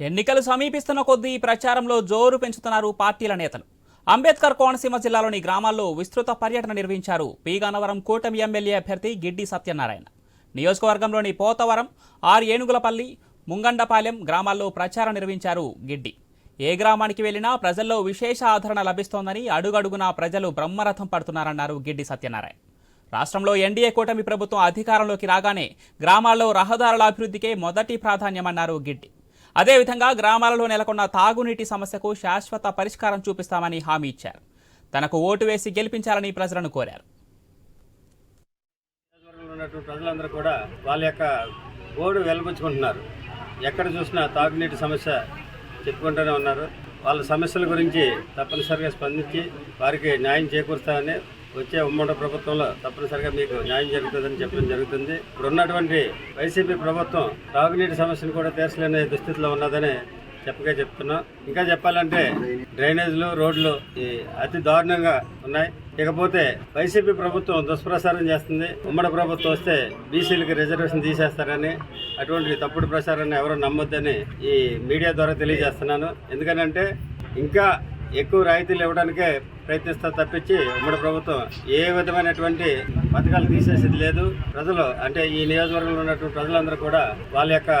ఎన్నికలు సమీపిస్తున్న కొద్దీ ప్రచారంలో జోరు పెంచుతున్నారు పార్టీల నేతలు. అంబేద్కర్ కోనసీమ జిల్లాలోని గ్రామాల్లో విస్తృత పర్యటన నిర్వహించారు పీగానవరం కూటమి ఎమ్మెల్యే అభ్యర్థి గిడ్డి సత్యనారాయణ. నియోజకవర్గంలోని పోతవరం ఆర్ ఏనుగులపల్లి ముంగండపాలెం గ్రామాల్లో ప్రచారం నిర్వహించారు గిడ్డి. ఏ గ్రామానికి వెళ్ళినా ప్రజల్లో విశేష ఆదరణ లభిస్తోందని అడుగడుగునా ప్రజలు బ్రహ్మరథం పడుతున్నారన్నారు గిడ్డి సత్యనారాయణ. రాష్ట్రంలో ఎన్డీఏ కూటమి ప్రభుత్వం అధికారంలోకి రాగానే గ్రామాల్లో రహదారుల అభివృద్ధికే మొదటి ప్రాధాన్యమన్నారు గిడ్డి. అదేవిధంగా గ్రామాలలో నెలకొన్న తాగునీటి సమస్యకు శాశ్వత పరిష్కారం చూపిస్తామని హామీ ఇచ్చారు. తనకు ఓటు వేసి గెలిపించాలని ప్రజలను కోరారు. ఉన్నటువంటి ప్రజలందరూ కూడా వాళ్ళ యొక్క ఓడు వెలుపుచ్చుకుంటున్నారు ఎక్కడ చూసినా తాగునీటి సమస్య చెప్పుకుంటూనే ఉన్నారు. వాళ్ళ సమస్యల గురించి తప్పనిసరిగా స్పందించి వారికి న్యాయం చేకూరుస్తామని వచ్చే ఉమ్మడి ప్రభుత్వంలో తప్పనిసరిగా మీకు న్యాయం జరుగుతుందని చెప్పడం జరుగుతుంది. ఇప్పుడు ఉన్నటువంటి వైసీపీ ప్రభుత్వం తాగునీటి సమస్యను కూడా తీర్చలేని దుస్థితిలో ఉన్నదని చెప్పగా చెప్తున్నాం. ఇంకా చెప్పాలంటే డ్రైనేజీలు రోడ్లు ఈ అతి దారుణంగా ఉన్నాయి. ఇకపోతే వైసీపీ ప్రభుత్వం దుష్ప్రచారం చేస్తుంది. ఉమ్మడి ప్రభుత్వం వస్తే బీసీలకి రిజర్వేషన్ తీసేస్తారని అటువంటి తప్పుడు ప్రచారాన్ని ఎవరు నమ్మొద్దని ఈ మీడియా ద్వారా తెలియజేస్తున్నాను. ఎందుకనంటే ఇంకా ఎక్కువ రాయితీలు ఇవ్వడానికే ప్రయత్నిస్తా తప్పించి ఉమ్మడి ప్రభుత్వం ఏ విధమైనటువంటి పథకాలు తీసేసేది లేదు. ప్రజలు అంటే ఈ నియోజకవర్గంలో ఉన్నటువంటి ప్రజలందరూ కూడా వాళ్ళ యొక్క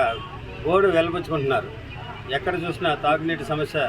ఓడు వెలబుచ్చుకుంటున్నారు. ఎక్కడ చూసినా తాగునీటి సమస్య